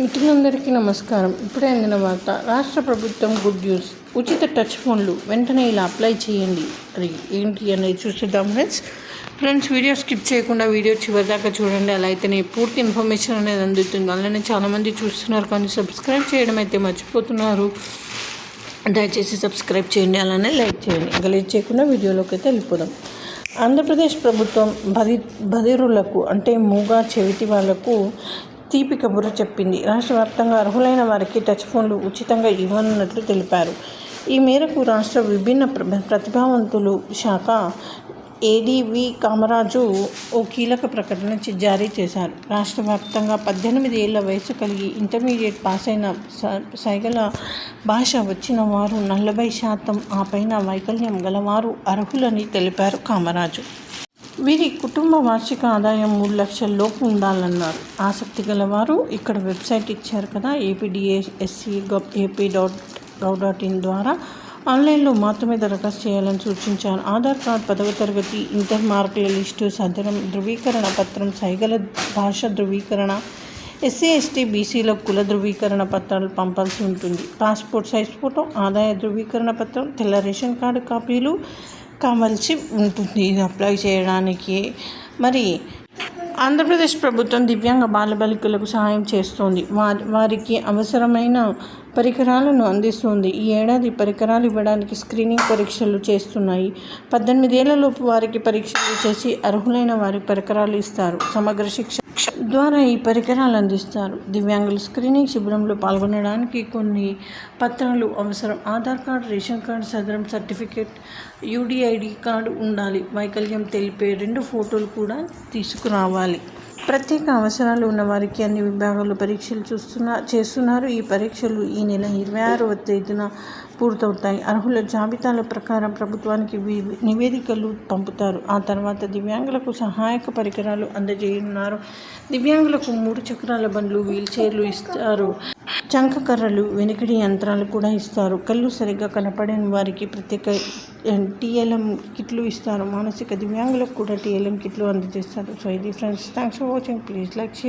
మిత్రులందరికీ నమస్కారం. ఇప్పుడే అందిన వార్త రాష్ట్ర ప్రభుత్వం గుడ్ న్యూస్. ఉచిత టచ్ ఫోన్లు వెంటనే ఇలా అప్లై చేయండి. అది ఏంటి అనేది చూసేద్దాం ఫ్రెండ్స్. ఫ్రెండ్స్ వీడియో స్కిప్ చేయకుండా వీడియో చివరిదాకా చూడండి. అలా అయితేనే పూర్తి ఇన్ఫర్మేషన్ అనేది అందుతుంది. అలానే చాలామంది చూస్తున్నారు కానీ సబ్స్క్రైబ్ చేయడం అయితే మర్చిపోతున్నారు. దయచేసి సబ్స్క్రైబ్ చేయండి అలానే లైక్ చేయండి. ఇంకా లైక్ చేయకుండా వీడియోలోకి అయితే వెళ్ళిపోదాం. ఆంధ్రప్రదేశ్ ప్రభుత్వం బది బదిరులకు అంటే మూగా చెవిటి వాళ్ళకు తీపి కబురు చెప్పింది. రాష్ట్ర వ్యాప్తంగా అర్హులైన వారికి టచ్ ఫోన్లు ఉచితంగా ఇవ్వనున్నట్లు తెలిపారు. ఈ మేరకు రాష్ట్ర విభిన్న ప్ర- ప్రతిభావంతులు శాఖ ఏడీవి కామరాజు ఓ కీలక ప్రకటన జారీ చేశారు. రాష్ట్ర వ్యాప్తంగా పద్దెనిమిది ఏళ్ళ వయసు కలిగి ఇంటర్మీడియట్ పాస్ అయిన సైగల భాష వచ్చిన వారు నలభై శాతం ఆ పైన వైకల్యం గలవారు అర్హులని తెలిపారు కామరాజు. వీరి కుటుంబ వార్షిక ఆదాయం మూడు లక్షల లోపు ఉండాలన్నారు. ఆసక్తి గలవారు ఇక్కడ వెబ్సైట్ ఇచ్చారు కదా APDSC AP dot gov dot in ద్వారా. ఆన్లైన్లో మాత్రమే దరఖాస్తు చేయాలని సూచించారు. ఆధార్ కార్డ్ పదవ తరగతి ఇంటర్ మార్కుల లిస్టు సదరం ధృవీకరణ పత్రం సైగల భాష ధృవీకరణ ఎస్సీ ఎస్టీ బీసీల కుల ధృవీకరణ పత్రాలు పంపాల్సి ఉంటుంది. పాస్పోర్ట్ సైజ్ ఫోటో ఆదాయ ధృవీకరణ పత్రం తెల్ల రేషన్ కార్డు కాపీలు కావాల్సి ఉంటుంది ఇది అప్లై చేయడానికి. మరి ఆంధ్రప్రదేశ్ ప్రభుత్వం దివ్యాంగ బాలబాలికలకు సహాయం చేస్తోంది. వారి వారికి అవసరమైన పరికరాలను అందిస్తుంది. ఈ ఏడాది పరికరాలు ఇవ్వడానికి స్క్రీనింగ్ పరీక్షలు చేస్తున్నాయి. పద్దెనిమిదేళ్ళలోపు వారికి పరీక్షలు చేసి అర్హులైన వారి పరికరాలు ఇస్తారు. సమగ్ర శిక్ష ద్వారా ఈ పరికరాలు అందిస్తారు. దివ్యాంగుల స్క్రీనింగ్ శిబిరంలో పాల్గొనడానికి కొన్ని పత్రాలు అవసరం. Aadhaar card ration card Sadaram certificate UDID card ఉండాలి. వైకల్యం తెలిపే రెండు ఫోటోలు కూడా తీసుకురావాలి. ప్రత్యేక అవసరాలు ఉన్న వారికి అన్ని విభాగాలు పరీక్షలు చూస్తున్నా చేస్తున్నారు. ఈ పరీక్షలు ఈ నెల ఇరవై ఆరవ తేదీన పూర్తవుతాయి. అర్హుల జాబితాల ప్రకారం ప్రభుత్వానికి వి- నివేదికలు పంపుతారు. ఆ తర్వాత దివ్యాంగులకు సహాయక పరికరాలు అందజేయనున్నారు. దివ్యాంగులకు మూడు చక్రాల బండ్లు వీల్ చైర్లు ఇస్తారు. చంకకర్రలు వెనుకడి యంత్రాలు కూడా ఇస్తారు. కళ్ళు సరిగ్గా కనపడని వారికి ప్రత్యేక టీఎల్ఎం కిట్లు ఇస్తారు. మానసిక దివ్యాంగులకు కూడా టీఎల్ఎం కిట్లు అందజేస్తారు. సో ఇది friends thanks for watching. Please like share.